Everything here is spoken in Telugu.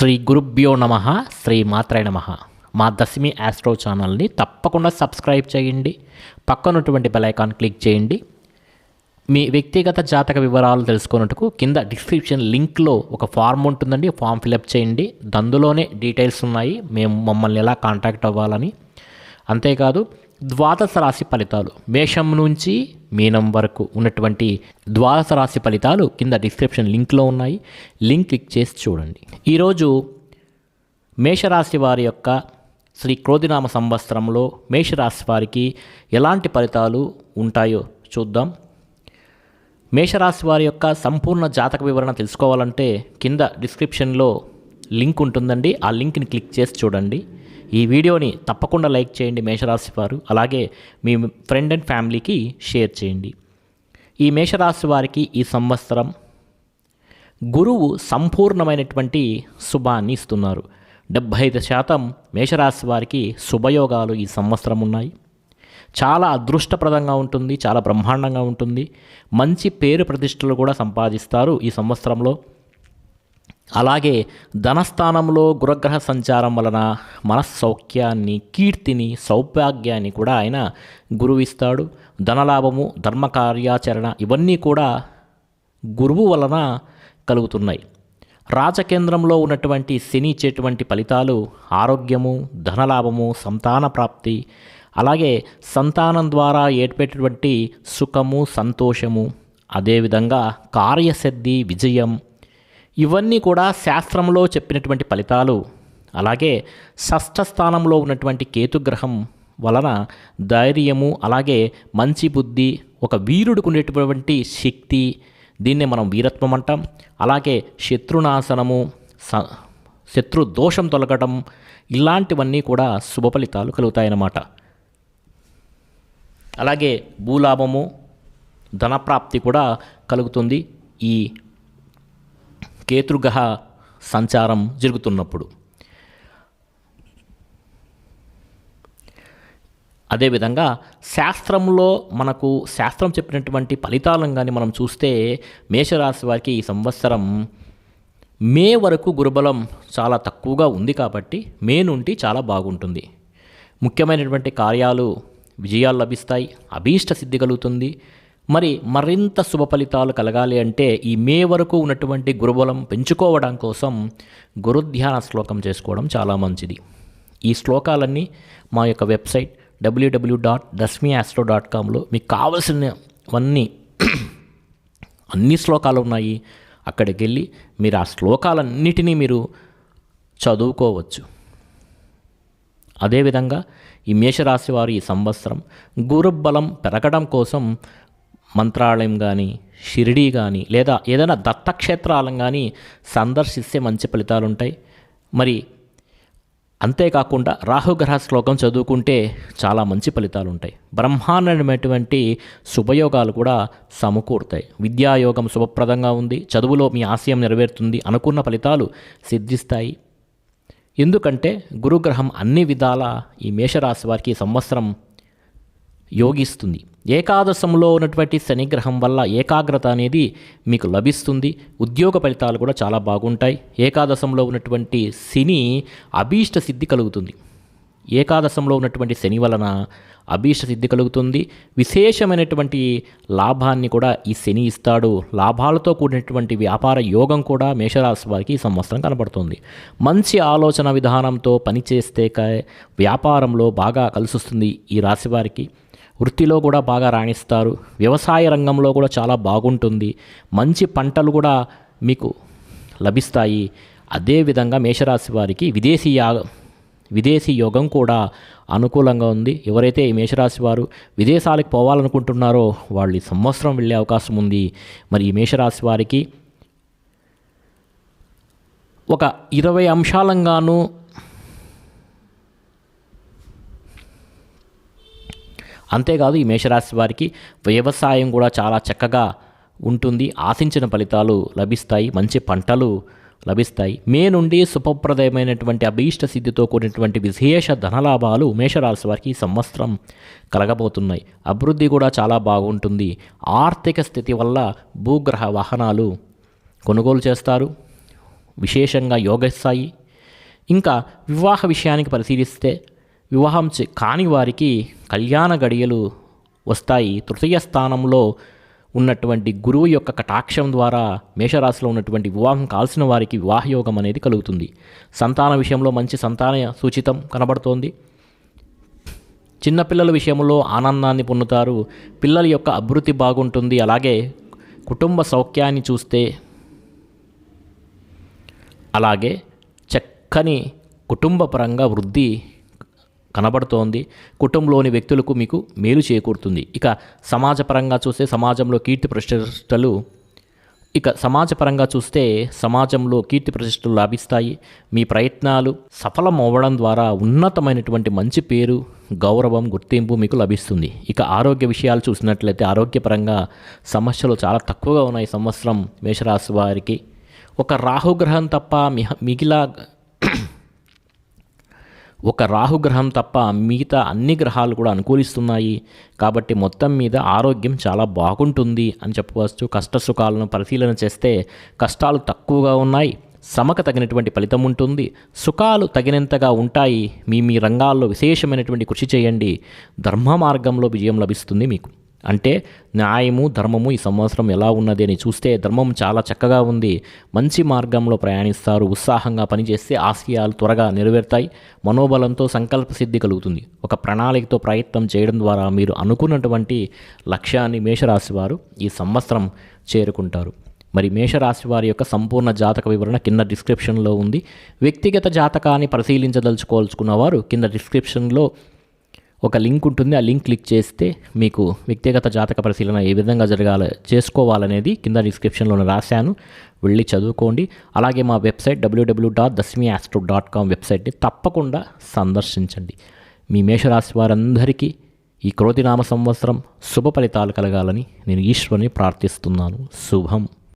శ్రీ గురుభ్యో నమ శ్రీ మాత్రే నమ. మా దశమి ఆస్ట్రో ఛానల్ని తప్పకుండా సబ్స్క్రైబ్ చేయండి. పక్కనటువంటి బెలైకాన్ క్లిక్ చేయండి. మీ వ్యక్తిగత జాతక వివరాలు తెలుసుకున్నట్టుకు కింద డిస్క్రిప్షన్ లింక్లో ఒక ఫార్మ్ ఉంటుందండి ఫామ్ ఫిలప్ చేయండి. అందులోనే డీటెయిల్స్ ఉన్నాయి మేము మమ్మల్ని ఎలా కాంటాక్ట్ అవ్వాలని. అంతేకాదు ద్వాదశ రాశి ఫలితాలు. మేషం నుంచి మీనం వరకు ఉన్నటువంటి ద్వాదశ రాశి ఫలితాలు కింద డిస్క్రిప్షన్ లింక్లో ఉన్నాయి. లింక్ క్లిక్ చేసి చూడండి. ఈరోజు మేషరాశి వారి యొక్క శ్రీ క్రోధినామ సంవత్సరంలో మేషరాశి వారికి ఎలాంటి ఫలితాలు ఉంటాయో చూద్దాం. మేషరాశి వారి యొక్క సంపూర్ణ జాతక వివరణ తెలుసుకోవాలంటే కింద డిస్క్రిప్షన్లో లింక్ ఉంటుందండి. ఆ లింక్ని క్లిక్ చేసి చూడండి. ఈ వీడియోని తప్పకుండా లైక్ చేయండి మేషరాశి వారు. అలాగే మీ ఫ్రెండ్ అండ్ ఫ్యామిలీకి షేర్ చేయండి. ఈ మేషరాశి వారికి ఈ సంవత్సరం గురువు సంపూర్ణమైనటువంటి శుభాన్ని ఇస్తున్నారు. డెబ్భై ఐదు శాతం మేషరాశి వారికి శుభయోగాలు ఈ సంవత్సరం ఉన్నాయి. చాలా అదృష్టప్రదంగా ఉంటుంది చాలా బ్రహ్మాండంగా ఉంటుంది. మంచి పేరు ప్రతిష్టలు కూడా సంపాదిస్తారు ఈ సంవత్సరంలో. అలాగే ధనస్థానంలో గురగ్రహ సంచారం వలన మనస్సౌఖ్యాన్ని కీర్తిని సౌభాగ్యాన్ని కూడా ఆయన గురువిస్తాడు. ధనలాభము ధర్మ కార్యాచరణ ఇవన్నీ కూడా గురువు వలన కలుగుతున్నాయి. రాజకేంద్రంలో ఉన్నటువంటి శని ఇచ్చేటువంటి ఫలితాలు ఆరోగ్యము ధనలాభము సంతాన ప్రాప్తి అలాగే సంతానం ద్వారా ఏర్పడేటువంటి సుఖము సంతోషము అదేవిధంగా కార్యసిద్ధి విజయం ఇవన్నీ కూడా శాస్త్రంలో చెప్పినటువంటి ఫలితాలు. అలాగే షష్ఠ స్థానంలో ఉన్నటువంటి కేతుగ్రహం వలన ధైర్యము అలాగే మంచి బుద్ధి ఒక వీరుడికి ఉండేటటువంటి శక్తి దీన్నే మనం వీరత్వం అంటాం. అలాగే శత్రునాశనము స శత్రు దోషం తొలగడం ఇలాంటివన్నీ కూడా శుభ ఫలితాలు కలుగుతాయన్నమాట. అలాగే భూలాభము ధనప్రాప్తి కూడా కలుగుతుంది. ఈ కేతృగ్రహ సంచారం జరుగుతున్నప్పుడు. అదేవిధంగా శాస్త్రంలో మనకు శాస్త్రం చెప్పినటువంటి ఫలితాలను కానీ మనం చూస్తే మేషరాశి వారికి ఈ సంవత్సరం మే వరకు గురుబలం చాలా తక్కువగా ఉంది కాబట్టి మే నుండి చాలా బాగుంటుంది. ముఖ్యమైనటువంటి కార్యాలు విజయాలు లభిస్తాయి అభీష్ట సిద్ధి కలుగుతుంది మరి మరింత శుభ ఫలితాలు కలగాలి అంటే ఈ మే వరకు ఉన్నటువంటి గురుబలం పెంచుకోవడం కోసం గురుధ్యాన శ్లోకం చేసుకోవడం చాలా మంచిది. ఈ శ్లోకాలన్నీ మా యొక్క website W W dot Dashami astro dot కామ్లో మీకు కావలసినవన్నీ అన్ని శ్లోకాలు ఉన్నాయి. అక్కడికి వెళ్ళి మీరు ఆ శ్లోకాలన్నిటినీ మీరు చదువుకోవచ్చు. అదేవిధంగా ఈ మేషరాశి వారు ఈ సంవత్సరం గురుబలం పెరగడం కోసం మంత్రాలయం కానీ షిరిడీ కానీ లేదా ఏదైనా దత్తక్షేత్రాలను కానీ సందర్శిస్తే మంచి ఫలితాలు ఉంటాయి మరి అంతేకాకుండా రాహుగ్రహ శ్లోకం చదువుకుంటే చాలా మంచి ఫలితాలు ఉంటాయి బ్రహ్మాండమైనటువంటి శుభయోగాలు కూడా సమకూరుతాయి. విద్యాయోగం శుభప్రదంగా ఉంది. చదువులో మీ ఆశయం నెరవేరుతుంది అనుకున్న ఫలితాలు సిద్ధిస్తాయి. ఎందుకంటే గురుగ్రహం అన్ని విధాల ఈ మేషరాశి వారికి సంవత్సరం యోగిస్తుంది. ఏకాదశంలో ఉన్నటువంటి శనిగ్రహం వల్ల ఏకాగ్రత అనేది మీకు లభిస్తుంది. ఉద్యోగ ఫలితాలు కూడా చాలా బాగుంటాయి. ఏకాదశంలో ఉన్నటువంటి శని అభీష్ట సిద్ధి కలుగుతుంది. ఏకాదశంలో ఉన్నటువంటి శని వలన అభీష్ట సిద్ధి కలుగుతుంది. విశేషమైనటువంటి లాభాన్ని కూడా ఈ శని ఇస్తాడు. లాభాలతో కూడినటువంటి వ్యాపార యోగం కూడా మేషరాశి వారికి ఈ సంవత్సరం కనబడుతుంది. మంచి ఆలోచన విధానంతో పనిచేస్తే వ్యాపారంలో బాగా కలిసొస్తుంది ఈ రాశి వారికి. వృత్తిలో కూడా బాగా రాణిస్తారు. వ్యవసాయ రంగంలో కూడా చాలా బాగుంటుంది. మంచి పంటలు కూడా మీకు లభిస్తాయి. అదేవిధంగా మేషరాశి వారికి విదేశీ యా విదేశీ యోగం కూడా అనుకూలంగా ఉంది. ఎవరైతే ఈ మేషరాశి వారు విదేశాలకు పోవాలనుకుంటున్నారో వాళ్ళు ఈ సంవత్సరం వెళ్ళే అవకాశం ఉంది. మరి ఈ మేషరాశి వారికి ఒక ఇరవై అంశాలంగాను అంతేకాదు ఈ మేషరాశి వారికి వ్యవసాయం కూడా చాలా చక్కగా ఉంటుంది. ఆశించిన ఫలితాలు లభిస్తాయి. మంచి పంటలు లభిస్తాయి. మే నుండి శుభప్రదమైనటువంటి అభీష్ట సిద్ధితో కూడినటువంటి విశేష ధనలాభాలు మేషరాశి వారికి ఈ సంవత్సరం కలగబోతున్నాయి. అభివృద్ధి కూడా చాలా బాగుంటుంది. ఆర్థిక స్థితి వల్ల భూగ్రహ వాహనాలు కొనుగోలు చేస్తారు. విశేషంగా యోగిస్తాయి ఇంకా వివాహ విషయానికి పరిశీలిస్తే వివాహం కాని వారికి కళ్యాణ గడియలు వస్తాయి. తృతీయ స్థానంలో ఉన్నటువంటి గురువు యొక్క కటాక్షం ద్వారా మేషరాశిలో ఉన్నటువంటి వివాహం కాల్సిన వారికి వివాహయోగం అనేది కలుగుతుంది. సంతాన విషయంలో మంచి సంతాన సూచితం కనబడుతోంది. చిన్నపిల్లల విషయంలో ఆనందాన్ని పొందుతారు. పిల్లల యొక్క అభివృద్ధి బాగుంటుంది. అలాగే కుటుంబ సౌఖ్యాన్ని చూస్తే అలాగే చక్కని కుటుంబపరంగా వృద్ధి కనబడుతోంది. కుటుంబంలోని వ్యక్తులకు మీకు మేలు చేకూరుతుంది. ఇక సమాజపరంగా చూస్తే సమాజంలో కీర్తి ప్రతిష్టలు ఇక సమాజపరంగా చూస్తే సమాజంలో కీర్తి ప్రతిష్టలు లాభిస్తాయి. మీ ప్రయత్నాలు సఫలం అవ్వడం ద్వారా ఉన్నతమైనటువంటి మంచి పేరు గౌరవం గుర్తింపు మీకు లభిస్తుంది. ఇక ఆరోగ్య విషయాలు చూసినట్లయితే ఆరోగ్యపరంగా సమస్యలు చాలా తక్కువగా ఉన్నాయి సంవత్సరం మేషరాశి వారికి. ఒక రాహుగ్రహం తప్ప మిహ మిగిలా ఒక రాహుగ్రహం తప్ప మిగతా అన్ని గ్రహాలు కూడా అనుకూలిస్తున్నాయి. కాబట్టి మొత్తం మీద ఆరోగ్యం చాలా బాగుంటుంది అని చెప్పవచ్చు. కష్ట సుఖాలను పరిశీలన చేస్తే కష్టాలు తక్కువగా ఉన్నాయి. సమక తగినటువంటి ఫలితం ఉంటుంది. సుఖాలు తగినంతగా ఉంటాయి. మీ మీ రంగాల్లో విశేషమైనటువంటి కృషి చేయండి. ధర్మ మార్గంలో విజయం లభిస్తుంది మీకు. అంటే న్యాయము ధర్మము ఈ సంవత్సరం ఎలా ఉన్నది అని చూస్తే ధర్మం చాలా చక్కగా ఉంది. మంచి మార్గంలో ప్రయాణిస్తారు ఉత్సాహంగా పనిచేస్తే ఆశయాలు త్వరగా నెరవేరుతాయి మనోబలంతో సంకల్ప సిద్ధి కలుగుతుంది. ఒక ప్రణాళికతో ప్రయత్నం చేయడం ద్వారా మీరు అనుకున్నటువంటి లక్ష్యాన్ని మేషరాశి వారు ఈ సంవత్సరం చేరుకుంటారు. మరి మేషరాశి వారి యొక్క సంపూర్ణ జాతక వివరణ కింద డిస్క్రిప్షన్లో ఉంది. వ్యక్తిగత జాతకాన్ని పరిశీలించదలుచుకోవాల్చుకున్న వారు కింద డిస్క్రిప్షన్లో ఒక లింక్ ఉంటుంది ఆ లింక్ క్లిక్ చేస్తే మీకు వ్యక్తిగత జాతక పరిశీలన ఏ విధంగా జరగాలి చేసుకోవాలనేది కింద డిస్క్రిప్షన్లో రాశాను. వెళ్ళి చదువుకోండి. అలాగే మా website W W dot Dashami astro dot com వెబ్సైట్ని తప్పకుండా సందర్శించండి. మీ మేషరాశి వారందరికీ ఈ క్రోతినామ సంవత్సరం శుభ ఫలితాలు కలగాలని నేను ఈశ్వరుని ప్రార్థిస్తున్నాను. శుభం.